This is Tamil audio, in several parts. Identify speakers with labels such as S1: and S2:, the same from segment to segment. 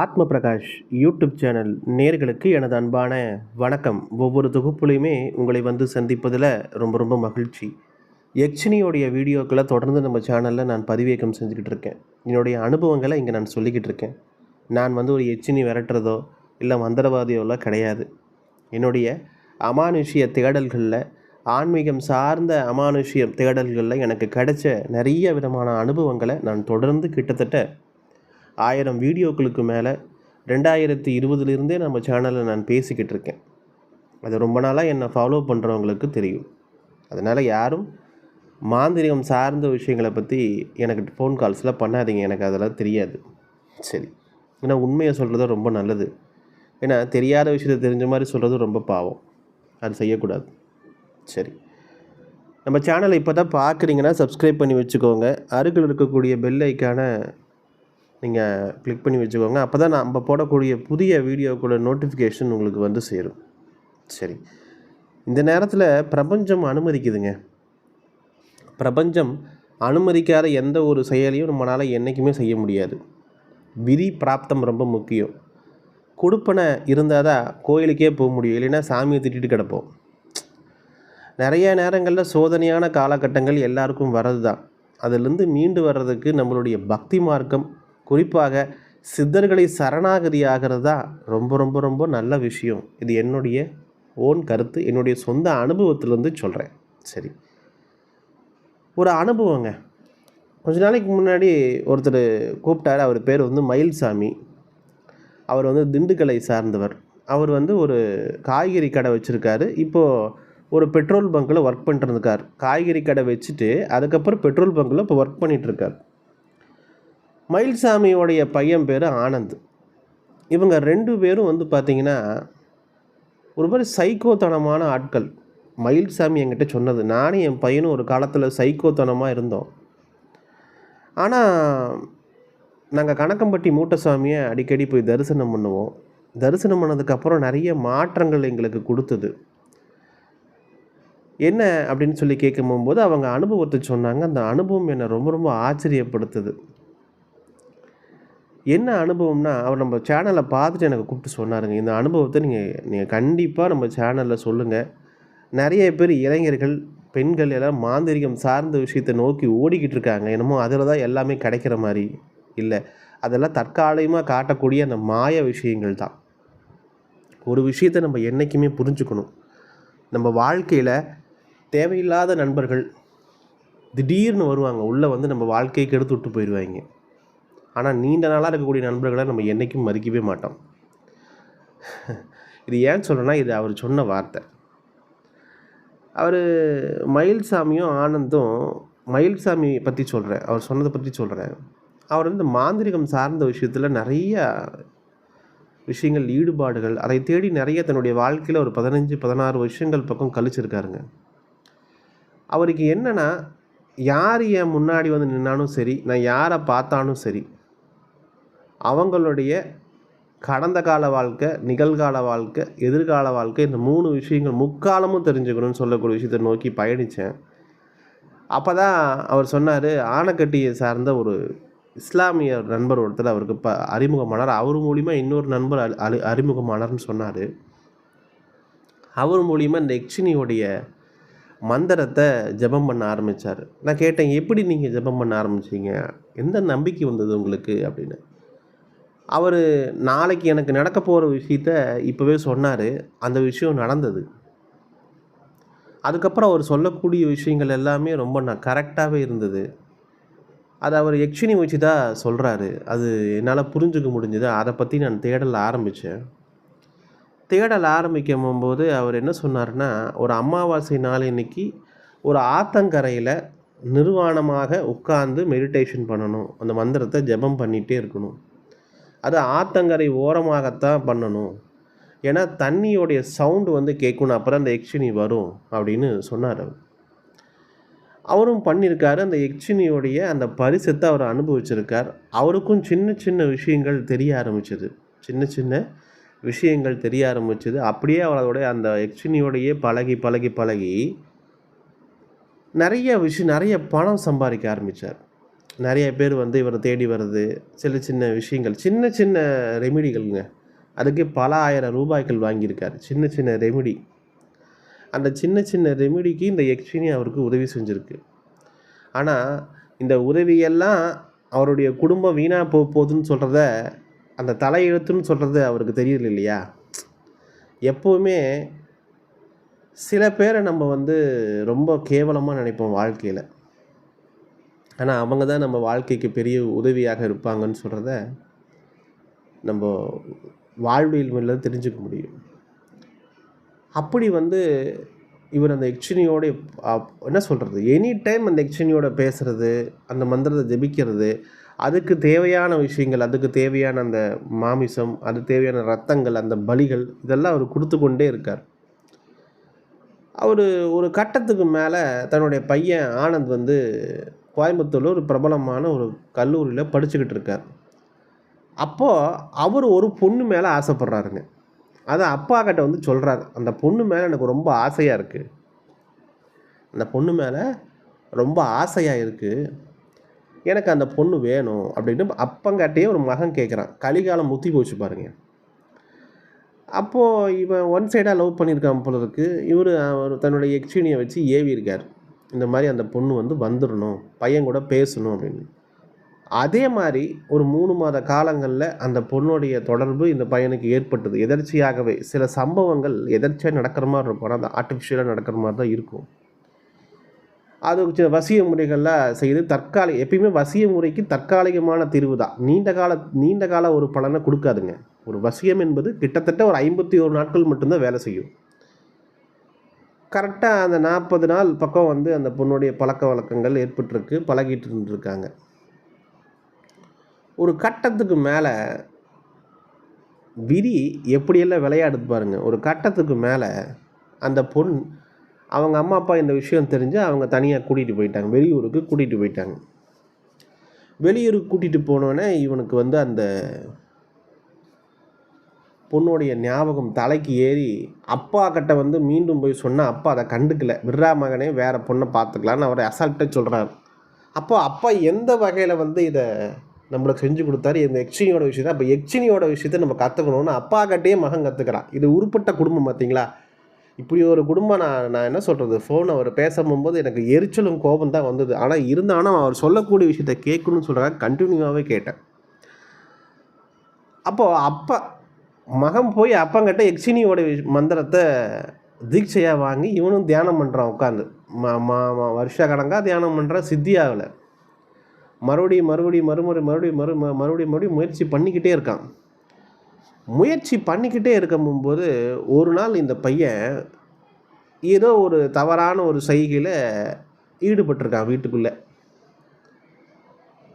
S1: ஆத்ம பிரகாஷ் யூடியூப் சேனல் நேர்களுக்கு எனது அன்பான வணக்கம். ஒவ்வொரு தொகுப்புலையுமே உங்களை வந்து சந்திப்பதில் ரொம்ப ரொம்ப மகிழ்ச்சி. யக்ஷினியோடைய வீடியோக்களை தொடர்ந்து நம்ம சேனலில் நான் பதிவேக்கம் செஞ்சுக்கிட்டு இருக்கேன். என்னுடைய அனுபவங்களை இங்கே நான் சொல்லிக்கிட்டு இருக்கேன். நான் வந்து ஒரு யட்சினி விரட்டுறதோ இல்லை மந்திரவாதியோலாம் கிடையாது. என்னுடைய அமானுஷ்ய தேடல்களில் ஆன்மீகம் சார்ந்த அமானுஷ்ய தேடல்களில் எனக்கு கிடைச்ச நிறைய விதமான அனுபவங்களை நான் தொடர்ந்து கிட்டத்தட்ட ஆயிரம் வீடியோக்களுக்கு மேலே ரெண்டாயிரத்தி இருபதுலேருந்தே நம்ம சேனலில் நான் பேசிக்கிட்டு இருக்கேன். அது ரொம்ப நாளாக என்னை ஃபாலோ பண்ணுறவங்களுக்கு தெரியும். அதனால் யாரும் மாந்திரிகம் சார்ந்த விஷயங்களை பற்றி எனக்கு ஃபோன் கால்ஸில் பண்ணாதீங்க. எனக்கு அதெல்லாம் தெரியாது. சரி. ஏன்னா உண்மையை சொல்கிறது ரொம்ப நல்லது. ஏன்னா தெரியாத விஷயத்த தெரிஞ்ச மாதிரி சொல்கிறது ரொம்ப பாவம். அது செய்யக்கூடாது. சரி. நம்ம சேனலை இப்போ தான் பார்க்குறீங்கன்னா சப்ஸ்கிரைப் பண்ணி வச்சுக்கோங்க. அருகில் இருக்கக்கூடிய பெல் ஐக்கான நீங்கள் கிளிக் பண்ணி வச்சுக்கோங்க. அப்போ தான் நம்ம போடக்கூடிய புதிய வீடியோக்குள்ள நோட்டிஃபிகேஷன் உங்களுக்கு வந்து சேரும். சரி. இந்த நேரத்தில் பிரபஞ்சம் அனுமதிக்குதுங்க. பிரபஞ்சம் அனுமதிக்காத எந்த ஒரு செயலையும் நம்மளால் என்றைக்குமே செய்ய முடியாது. விதி பிராப்தம் ரொம்ப முக்கியம். கொடுப்பனை இருந்தால் தான் கோயிலுக்கே போக முடியும். இல்லைன்னா சாமியை திட்டிட்டு கிடப்போம். நிறைய நேரங்களில் சோதனையான காலகட்டங்கள் எல்லாருக்கும் வர்றது தான் அதிலிருந்து மீண்டு வர்றதுக்கு நம்மளுடைய பக்தி மார்க்கம் குறிப்பாக சித்தர்களை சரணாகதி ஆகிறது தான் ரொம்ப ரொம்ப ரொம்ப நல்ல விஷயம். இது என்னுடைய ஓன் கருத்து. என்னுடைய சொந்த அனுபவத்திலேருந்து சொல்கிறேன் சரி. ஒரு அனுபவங்க. கொஞ்ச நாளைக்கு முன்னாடி ஒருத்தர் கூப்பிட்டாரு. அவர் பேர் வந்து மயில்சாமி. அவர் வந்து திண்டுக்கலை சார்ந்தவர். அவர் வந்து ஒரு காய்கறி கடை வச்சுருக்காரு. இப்போது ஒரு பெட்ரோல் பங்க்கில் ஒர்க் பண்ணிட்டு பண்ணிட்டுருக்கார் காய்கறி கடை வச்சுட்டு அதுக்கப்புறம் பெட்ரோல் பங்க்கில் இப்போ ஒர்க் பண்ணிகிட்ருக்கார் மயில்சாமியோடைய பையன் பேர் ஆனந்த். இவங்க ரெண்டு பேரும் வந்து பார்த்திங்கன்னா ஒரு மாதிரி சைக்கோத்தனமான ஆட்கள். மயில்சாமி என்கிட்ட சொன்னது நானும் என் பையனும் ஒரு காலத்தில் சைக்கோத்தனமாக இருந்தோம். ஆனால் நாங்கள் கணக்கம்பட்டி மூட்டசாமியை அடிக்கடி போய் தரிசனம் பண்ணுவோம். தரிசனம் பண்ணதுக்கப்புறம் நிறைய மாற்றங்கள் எங்களுக்கு கொடுத்தது. என்ன அப்படின்னு சொல்லி கேட்கும் போகும்போது அவங்க அனுபவத்தை சொன்னாங்க. அந்த அனுபவம் என்னை ரொம்ப ரொம்ப ஆச்சரியப்படுத்துது. என்ன அனுபவம்னா அவர் நம்ம சேனலை பார்த்துட்டு எனக்கு கூப்பிட்டு சொன்னாருங்க. இந்த அனுபவத்தை நீங்கள் நீங்கள் கண்டிப்பாக நம்ம சேனலில் சொல்லுங்கள் நிறைய பேர் இளைஞர்கள் பெண்கள் எல்லாம் மாந்திரிகம் சார்ந்த விஷயத்தை நோக்கி ஓடிக்கிட்டு இருக்காங்க. என்னமோ அதில் தான் எல்லாமே கிடைக்கிற மாதிரி இல்லை. அதெல்லாம் தற்காலிகமாக காட்டக்கூடிய அந்த மாய விஷயங்கள் தான். ஒரு விஷயத்தை நம்ம என்றைக்குமே புரிஞ்சுக்கணும். நம்ம வாழ்க்கையில் தேவையில்லாத நண்பர்கள் திடீர்னு வருவாங்க. உள்ளே வந்து நம்ம வாழ்க்கையை கெடுத்து விட்டு போயிடுவாங்க. ஆனால் நீண்ட நாளாக இருக்கக்கூடிய நண்பர்களை நம்ம என்றைக்கும் மதிக்கவே மாட்டோம். இது ஏன் சொல்கிறேன்னா இது அவர் சொன்ன வார்த்தை. அவர் மயில்சாமியும் ஆனந்தும் மயில்சாமி பற்றி சொல்கிறேன் அவர் சொன்னதை பற்றி சொல்கிறேன் அவர் வந்து மாந்திரிகம் சார்ந்த விஷயத்தில் நிறைய விஷயங்கள் ஈடுபாடுகள் அதை தேடி நிறைய தன்னுடைய வாழ்க்கையில் ஒரு பதினஞ்சு பதினாறு வருஷங்கள் பக்கம் கழிச்சிருக்காருங்க. அவருக்கு என்னென்னா யார் என் முன்னாடி வந்து நின்னாலும் சரி நான் யாரை பார்த்தாலும் சரி அவங்களுடைய கடந்த கால வாழ்க்கை நிகழ்கால வாழ்க்கை எதிர்கால வாழ்க்கை இந்த மூணு விஷயங்கள் முக்காலமும் தெரிஞ்சுக்கணும்னு சொல்லக்கூடிய விஷயத்தை நோக்கி பயணித்தேன். அப்போ தான் அவர் சொன்னார் ஆனைக்கட்டியை சார்ந்த ஒரு இஸ்லாமிய நண்பர் ஒருத்தர் அவருக்கு இப்போ அறிமுகமானார். அவர் மூலிமா இன்னொரு நண்பர் அழி அறிமுகமானார்னு சொன்னார். அவர் மூலிமா இந்த எக்ஷினியோடைய மந்திரத்தை ஜபம் பண்ண ஆரம்பித்தார் நான் கேட்டேன் எப்படி நீங்கள் ஜபம் பண்ண ஆரம்பிச்சிங்க? எந்த நம்பிக்கை வந்தது உங்களுக்கு? அப்படின்னு. அவர் நாளைக்கு எனக்கு நடக்க போகிற விஷயத்த இப்போவே சொன்னார். அந்த விஷயம் நடந்தது. அதுக்கப்புறம் அவர் சொல்லக்கூடிய விஷயங்கள் எல்லாமே ரொம்ப நான் கரெக்டாகவே இருந்தது. அது அவர் எக்ஷினி வச்சு தான் சொல்கிறாரு அது என்னால் புரிஞ்சுக்க முடிஞ்சது. அதை பற்றி நான் தேடல் ஆரம்பித்தேன் தேடல் ஆரம்பிக்கும் போது அவர் என்ன சொன்னார்னா ஒரு அமாவாசை நாள் இன்னைக்கு ஒரு ஆத்தங்கரையில் நிர்வாணமாக உட்கார்ந்து மெடிடேஷன் பண்ணணும். அந்த மந்திரத்தை ஜெபம் பண்ணிகிட்டே இருக்கணும். அது ஆத்தங்கரை ஓரமாகத்தான் பண்ணணும். ஏன்னா தண்ணியோடைய சவுண்டு வந்து கேட்கணும். அப்புறம் அந்த எக்ஷினி வரும் அப்படின்னு சொன்னார் அவர். அவரும் பண்ணியிருக்காரு. அந்த எக்ஷினியோடைய அந்த பரிசத்தை அவர் அனுபவிச்சிருக்கார். அவருக்கும் சின்ன சின்ன விஷயங்கள் தெரிய ஆரம்பிச்சது. சின்ன சின்ன விஷயங்கள் தெரிய ஆரம்பிச்சது. அப்படியே அவரோடைய அந்த எக்ஷினியோடையே பழகி பழகி பழகி நிறைய விஷயம் நிறைய பணம் சம்பாதிக்க ஆரம்பித்தார் நிறைய பேர் வந்து இவரை தேடி வர்றது சில சின்ன விஷயங்கள் சின்ன சின்ன ரெமிடிகள்ங்க. அதுக்கு பல ஆயிரம் ரூபாய்கள் வாங்கியிருக்காரு. சின்ன சின்ன ரெமிடி. அந்த சின்ன சின்ன ரெமிடிக்கு இந்த யக்ஷினி அவருக்கு உதவி செஞ்சுருக்கு. ஆனால் இந்த உதவியெல்லாம் அவருடைய குடும்பம் வீணாக போக போகுதுன்னு சொல்கிறத அந்த தலையெழுத்துன்னு சொல்கிறது அவருக்கு தெரியல இல்லையா? எப்போவுமே சில பேரை நம்ம வந்து ரொம்ப கேவலமாக நினைப்போம் வாழ்க்கையில். ஆனால் அவங்க தான் நம்ம வாழ்க்கைக்கு பெரிய உதவியாக இருப்பாங்கன்னு சொல்கிறத நம்ம வாழ்வியல் மேல தெரிஞ்சுக்க முடியும். அப்படி வந்து இவர் அந்த யக்ஷினியோட என்ன சொல்கிறது எனி டைம் அந்த யக்ஷினியோட பேசுகிறது அந்த மந்திரத்தை ஜெபிக்கிறது அதுக்கு தேவையான விஷயங்கள் அதுக்கு தேவையான அந்த மாமிசம் அது தேவையான ரத்தங்கள் அந்த பலிகள் இதெல்லாம் அவர் கொடுத்து கொண்டே இருக்கார். அவர் ஒரு கட்டத்துக்கு மேலே தன்னுடைய பையன் ஆனந்த் வந்து கோயம்புத்தூரில் ஒரு பிரபலமான ஒரு கல்லூரியில் படிச்சுக்கிட்டு இருக்கார். அப்போது அவர் ஒரு பொண்ணு மேலே ஆசைப்படுறாருங்க. அதை அப்பா கிட்ட வந்து சொல்கிறார் அந்த பொண்ணு மேலே எனக்கு ரொம்ப ஆசையாக இருக்குது அந்த பொண்ணு மேலே ரொம்ப ஆசையாக இருக்குது எனக்கு அந்த பொண்ணு வேணும் அப்படின்னு அப்பங்காட்டையே ஒரு மகன் கேட்குறான் கலிகாலம் முத்தி போச்சு பாருங்க. அப்போது இவன் ஒன் சைடாக லவ் பண்ணியிருக்கான் போல இருக்குது இவர் அவர் தன்னுடைய எக்ஸ்டீனியை வச்சு ஏவி இருக்கார் இந்த மாதிரி அந்த பொண்ணு வந்து வந்துடணும் பையன் கூட பேசணும் அப்படின்னு. அதே மாதிரி ஒரு மூணு மாத காலங்களில் அந்த பொண்ணுடைய தொடர்பு இந்த பையனுக்கு ஏற்பட்டது. எதர்ச்சியாகவே சில சம்பவங்கள் எதர்ச்சியாக நடக்கிற மாதிரி இருக்கும். ஆனால் அது ஆர்டிஃபிஷியலாக நடக்கிற மாதிரி தான் இருக்கும். அது சில வசிய முறைகள்லாம் செய்து தற்காலிக எப்பயுமே வசிய முறைக்கு தற்காலிகமான தீர்வு தான். நீண்ட கால நீண்ட கால ஒரு பலனை கொடுக்காதுங்க. ஒரு வசியம் என்பது கிட்டத்தட்ட ஒரு ஐம்பத்தி ஒரு நாட்கள் மட்டும்தான் வேலை செய்யும். கரெக்டாக அந்த நாற்பது நாள் பக்கம் வந்து அந்த பொண்ணுடைய பழக்க வழக்கங்கள் ஏற்பட்டிருக்கு பழகிட்டு இருந்துருக்காங்க. ஒரு கட்டத்துக்கு மேலே விதி எப்படியெல்லாம் விளையாடுது பாருங்க. ஒரு கட்டத்துக்கு மேலே அந்த பொண் அவங்க அம்மா அப்பா இந்த விஷயம் தெரிஞ்சு அவங்க தனியாக கூட்டிகிட்டு போயிட்டாங்க. வெளியூருக்கு கூட்டிகிட்டு போயிட்டாங்க. வெளியூருக்கு கூட்டிகிட்டு போனோடனே இவனுக்கு வந்து அந்த பொண்ணுடைய ஞாபகம் தலைக்கு ஏறி அப்பா கிட்ட வந்து மீண்டும் போய் சொன்னால் அப்பா அதை கண்டுக்கல. விர்ரா மகனே வேற பொண்ணை பார்த்துக்கலான்னு அவரை அசால்ட்டாக சொல்கிறார் அப்போ அப்பா எந்த வகையில் வந்து இதை நம்மளுக்கு செஞ்சு கொடுத்தாரு? இந்த எக்ஸினியோட விஷயத்தை. அப்போ எக்ஸினியோட விஷயத்தை நம்ம கற்றுக்கணும்னு அப்பா கிட்டேயே மகன் கற்றுக்கிறான் இது உருப்பட்ட குடும்பம் பார்த்தீங்களா இப்படி ஒரு குடும்பம் நான் நான் என்ன சொல்கிறது ஃபோன் அவர் பேசும்போது எனக்கு எரிச்சலும் கோபம் தான் வந்தது. ஆனால் இருந்தாலும் அவர் சொல்லக்கூடிய விஷயத்த கேட்கணும்னு சொல்கிறாங்க கண்டினியூவாகவே கேட்டேன். அப்போது அப்பா மகன் போய் அப்பங்கிட்ட எக்ஷினியோட மந்திரத்தை தீட்சையாக வாங்கி இவனும் தியானம் பண்ணுறான் உட்காந்து ம ம வருஷ கணக்காக தியானம் பண்ணுறான் சித்தியாகலை மறுபடியும் மறுபடியும் மறுமுறை மறுபடியும் மறு ம- மறுபடியும் மறுபடியும் முயற்சி பண்ணிக்கிட்டே இருக்கான். முயற்சி பண்ணிக்கிட்டே இருக்கும்போது ஒரு நாள் இந்த பையன் ஏதோ ஒரு தவறான ஒரு செய்கையில் ஈடுபட்டிருக்கான் வீட்டுக்குள்ளே.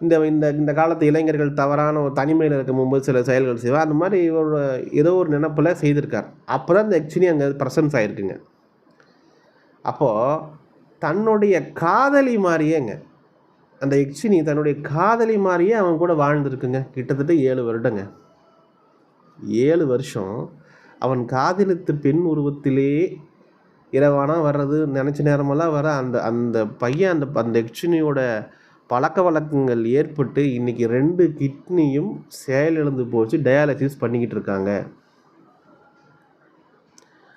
S1: இந்த இந்த இந்த காலத்து இளைஞர்கள் தவறான ஒரு தனிமையில் இருக்கும்போது சில செயல்கள் செய்வார் அந்த மாதிரி இவரோட ஏதோ ஒரு நினப்பில் செய்திருக்கார். அப்போ தான் இந்த ஆக்சுவலி அங்கே ப்ரெசன்ஸ் ஆகிருக்குங்க அப்போது தன்னுடைய காதலி மாதிரியேங்க அந்த எக்ஷினி தன்னுடைய காதலி மாதிரியே அவன் கூட வாழ்ந்துருக்குங்க. கிட்டத்தட்ட ஏழு வருடங்க. ஏழு வருஷம் அவன் காதலித்து பெண் உருவத்திலே இரவானா வர்றது நினச்ச நேரமெல்லாம் வர அந்த அந்த பையன் அந்த அந்த எக்ஷினியோட பழக்க வழக்கங்கள் ஏற்பட்டு இன்றைக்கி ரெண்டு கிட்னியும் செயலிழந்து போச்சு டயாலிசிஸ் பண்ணிக்கிட்டு இருக்காங்க.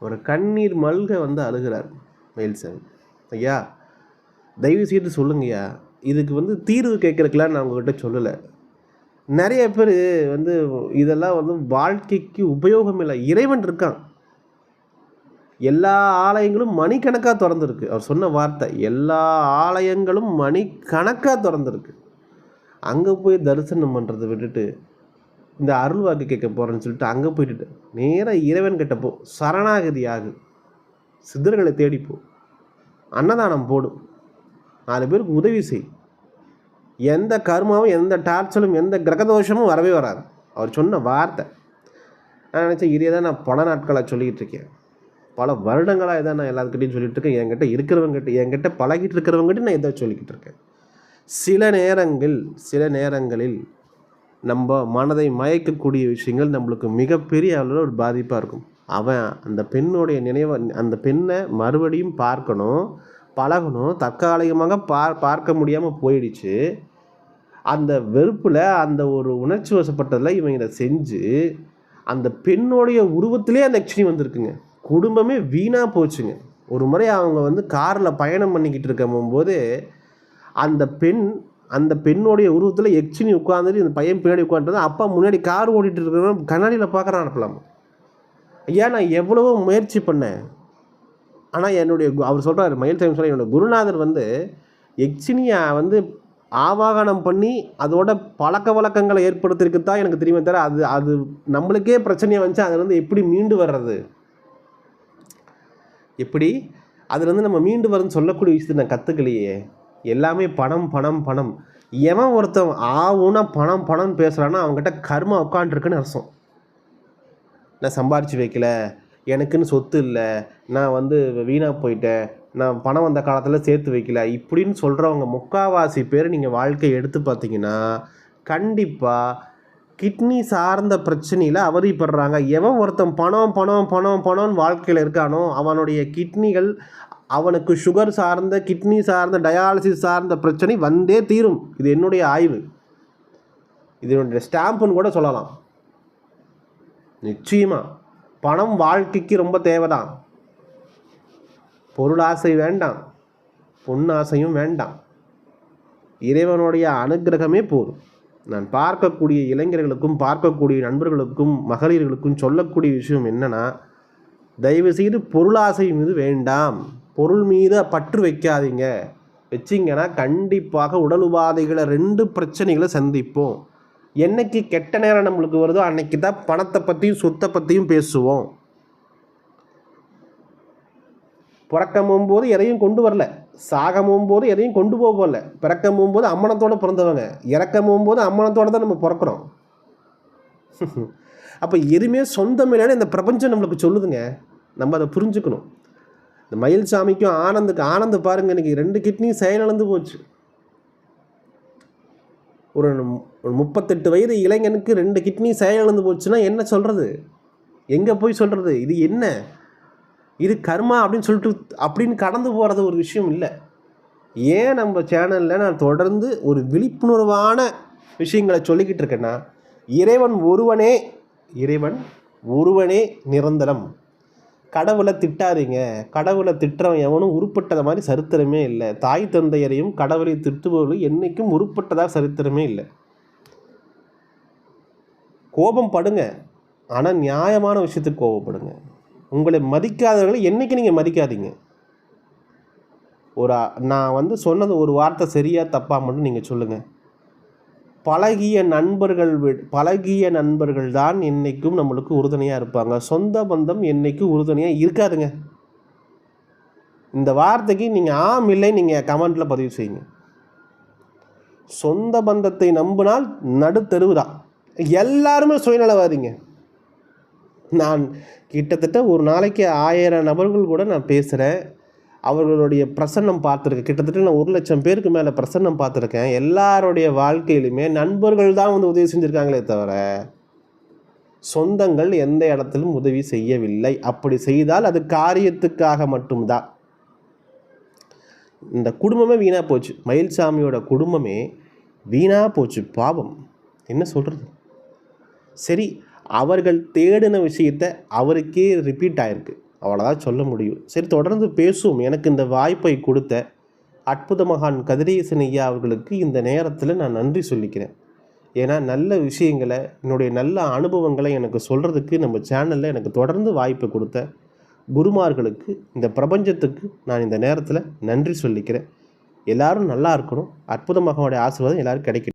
S1: ஒரு கண்ணீர் மல்க வந்து அழுகிறார் மயில்சன் ஐயா தயவு செய்து சொல்லுங்கய்யா இதுக்கு வந்து தீர்வு கேட்குறதுக்கெலாம் நான் உங்ககிட்ட சொல்லலை. நிறைய பேர் வந்து இதெல்லாம் வந்து வாழ்க்கைக்கு உபயோகம் இல்லை. இறைவன் இருக்கான். எல்லா ஆலயங்களும் மணிக்கணக்காக திறந்துருக்கு. அவர் சொன்ன வார்த்தை எல்லா ஆலயங்களும் மணிக்கணக்காக திறந்துருக்கு. அங்கே போய் தரிசனம் பண்ணுறதை விட்டுட்டு இந்த அருள் வாக்கு கேட்க போகிறேன்னு சொல்லிட்டு அங்கே போயிட்டு நேராக இறைவன் கிட்ட போ சரணாகதி ஆகு. சித்தர்களை தேடிப்போ அன்னதானம் போடும் நாலு பேருக்கு உதவி செய். எந்த கர்மாவும் எந்த டார்ச்சலும் எந்த கிரகதோஷமும் வரவே வராது. அவர் சொன்ன வார்த்தை. நான் நினச்சேன் இதே தான் நான் பல நாட்களாக சொல்லிக்கிட்டு இருக்கேன். பல வருடங்களாக இதை நான் எல்லாத்துக்கிட்டையும் சொல்லிட்டு இருக்கேன் என்கிட்ட இருக்கிறவங்ககிட்ட என்கிட்ட பழகிட்டு இருக்கிறவங்ககிட்ட நான் இதை சொல்லிக்கிட்டு இருக்கேன் சில நேரங்கள் சில நேரங்களில் நம்ம மனதை மயக்கக்கூடிய விஷயங்கள் நம்மளுக்கு மிகப்பெரிய அளவில் ஒரு பாதிப்பாக இருக்கும். அவன் அந்த பெண்ணுடைய நினைவை அந்த பெண்ணை மறுபடியும் பார்க்கணும் பழகணும் தற்காலிகமாக பார் பார்க்க முடியாமல் போயிடுச்சு. அந்த வெறுப்பில் அந்த ஒரு உணர்ச்சி வசப்பட்டதில் இவங்க இதை செஞ்சு அந்த பெண்ணுடைய உருவத்திலே அந்த எக்ஷனி வந்திருக்குங்க. குடும்பமே வீணாக போச்சுங்க. ஒரு முறை அவங்க வந்து காரில் பயணம் பண்ணிக்கிட்டு இருக்கும்போது அந்த பெண் அந்த பெண்ணுடைய உருவத்தில் யக்ஷினி உட்காந்துட்டு இந்த பையன் பின்னாடி உட்காந்துட்டு அப்பா முன்னாடி கார் ஓடிட்டு இருக்கிறவன் கண்ணாடியில் பார்க்குறான் அனுப்பலாம் ஐயா நான் எவ்வளவோ முயற்சி பண்ணேன். ஆனால் என்னுடைய அவர் சொல்கிறார் மயில் சாமி சொல்ல குருநாதர் வந்து யக்ஷினியை வந்து ஆவாகனம் பண்ணி அதோட பழக்க வழக்கங்களை ஏற்படுத்திருக்கு தான் எனக்கு தெரியுமே தவிர அது அது நம்மளுக்கே பிரச்சனையாக வந்துச்சு. அதுலேருந்து எப்படி மீண்டு வர்றது? எப்படி? அதுலேருந்து நம்ம மீண்டு வரன்னு சொல்லக்கூடிய விஷயத்தை நான் கற்றுக்கலையே எல்லாமே பணம் பணம் பணம். எவன் ஒருத்தன் ஆவுன்னா பணம் பணம் பேசுகிறான்னா அவங்ககிட்ட கர்மா உட்காண்ட்ருக்குன்னு அர்த்தம். நான் சம்பாரித்து வைக்கல. எனக்குன்னு சொத்து இல்லை. நான் வந்து வீணாக போயிட்டேன். நான் பணம் வந்த காலத்தில் சேர்த்து வைக்கல. இப்படின்னு சொல்கிறவங்க முக்காவாசி பேர் நீங்கள் வாழ்க்கையை எடுத்து பார்த்தீங்கன்னா கண்டிப்பாக கிட்னி சார்ந்த பிரச்சனையில் அவதிப்படுறாங்க. எவன் ஒருத்தன் பணம் பணம் பணம் பணம்னு வாழ்க்கையில் இருக்கானோ அவனுடைய கிட்னிகள் அவனுக்கு சுகர் சார்ந்த கிட்னி சார்ந்த டயாலிசிஸ் சார்ந்த பிரச்சனை வந்தே தீரும். இது என்னுடைய ஆய்வு. இதனுடைய ஸ்டாம்புன்னு கூட சொல்லலாம். நிச்சயமாக பணம் வாழ்க்கைக்கு ரொம்ப தேவைதான். பொருளாசை வேண்டாம். பொன்னாசையும் வேண்டாம். இறைவனுடைய அனுக்கிரகமே போதும். நான் பார்க்கக்கூடிய இளைஞர்களுக்கும் பார்க்கக்கூடிய நண்பர்களுக்கும் மகளிர்களுக்கும் சொல்லக்கூடிய விஷயம் என்னென்னா தயவு செய்து பொருளாசை மீது வேண்டாம். பொருள் மீது பற்று வைக்காதீங்க. வச்சிங்கன்னா கண்டிப்பாக உடல் உபாதைகளை ரெண்டு பிரச்சனைகளை சந்திப்போம். என்னைக்கு கெட்ட நேரம் நம்மளுக்கு வருதோ அன்னைக்கு தான் பணத்தை பற்றியும் சொத்தை பற்றியும் பேசுவோம். பிறக்கும் எதையும் கொண்டு வரல. சாகமும் போது எதையும் கொண்டு போக போகல. பிறக்கமும் போது அம்மனத்தோட பிறந்தவங்க. இறக்கமும் போது அம்மனத்தோட தான் நம்ம பிறக்கிறோம். அப்போ எதுவுமே சொந்தம் இல்லைன்னு இந்த பிரபஞ்சம் நம்மளுக்கு சொல்லுதுங்க. நம்ம அதை புரிஞ்சுக்கணும். இந்த மயில் சாமிக்கும் ஆனந்துக்கு ஆனந்து பாருங்க இன்னைக்கு ரெண்டு கிட்னியும் செயலிழந்து போச்சு. ஒரு ஒரு முப்பத்தெட்டு வயது இளைஞனுக்கு ரெண்டு கிட்னி செயலிழந்து போச்சுன்னா என்ன சொல்கிறது எங்கே போய் சொல்கிறது இது என்ன? இது கர்மா அப்படின்னு சொல்லிட்டு அப்படின்னு கடந்து போகிறது ஒரு விஷயம் இல்லை. ஏன் நம்ம சேனலில் நான் தொடர்ந்து ஒரு விழிப்புணர்வான விஷயங்களை சொல்லிக்கிட்டு இருக்கேன்னா இறைவன் ஒருவனே இறைவன் ஒருவனே நிரந்தரம். கடவுளை திட்டாதீங்க கடவுளை திட்டுறவன் எவனும் உருப்பட்டத மாதிரி சரித்திரமே இல்லை. தாய் தந்தையரையும் கடவுளை திட்டுபவர்களும் என்றைக்கும் உருப்பட்டதாக சரித்திரமே இல்லை. கோபம் படுங்க ஆனால் நியாயமான விஷயத்துக்கு கோபப்படுங்க. உங்களை மதிக்காதவர்களை என்றைக்கு நீங்கள் மதிக்காதீங்க? ஒரு நான் வந்து சொன்னது ஒரு வார்த்தை சரியாக தப்பா மட்டும் நீங்கள் சொல்லுங்கள் பழகிய நண்பர்கள் வி- பழகிய நண்பர்கள் தான் என்றைக்கும் நம்மளுக்கு உறுதுணையாக இருப்பாங்க. சொந்த பந்தம் என்னைக்கும் உறுதுணையாக இருக்காதுங்க. இந்த வார்த்தைக்கு நீங்கள் ஆம் இல்லை நீங்கள் கமெண்ட்டில் பதிவு செய்யுங்க. சொந்த பந்தத்தை நம்பினால் நடுத்தெருவு தான் எல்லாருமே சுயநலவாதிங்க. நான் கிட்டத்தட்ட ஒரு நாளைக்கு ஆயிரம் நபர்கள் கூட நான் பேசுகிறேன் அவர்களுடைய பிரசன்னம் பார்த்துருக்கேன். கிட்டத்தட்ட நான் ஒரு லட்சம் பேருக்கு மேலே பிரசன்னம் பார்த்துருக்கேன். எல்லாருடைய வாழ்க்கையிலுமே நண்பர்கள் தான் வந்து உதவி செஞ்சுருக்காங்களே தவிர சொந்தங்கள் எந்த இடத்திலும் உதவி செய்யவில்லை. அப்படி செய்தால் அது காரியத்துக்காக மட்டும்தான். இந்த குடும்பமே வீணாக போச்சு. மயில்சாமியோட குடும்பமே வீணாக போச்சு. பாவம். என்ன சொல்கிறது சரி அவர்கள் தேடின விஷயத்த அவருக்கே ரிப்பீட் ஆயிருக்கு. அவ்வளோதான் சொல்ல முடியும். சரி தொடர்ந்து பேசுவோம். எனக்கு இந்த வாய்ப்பை கொடுத்த அற்புத மகான் கதிரேசன் ஐயா அவர்களுக்கு இந்த நேரத்தில் நான் நன்றி சொல்லிக்கிறேன். ஏன்னா நல்ல விஷயங்களை என்னுடைய நல்ல அனுபவங்களை எனக்கு சொல்கிறதுக்கு நம்ம சேனலில் எனக்கு தொடர்ந்து வாய்ப்பு கொடுத்த குருமார்களுக்கு இந்த பிரபஞ்சத்துக்கு நான் இந்த நேரத்தில் நன்றி சொல்லிக்கிறேன். எல்லாரும் நல்லா இருக்கணும். அற்புத மகனுடைய ஆசீர்வாதம் எல்லாரும் கிடைக்கணும்.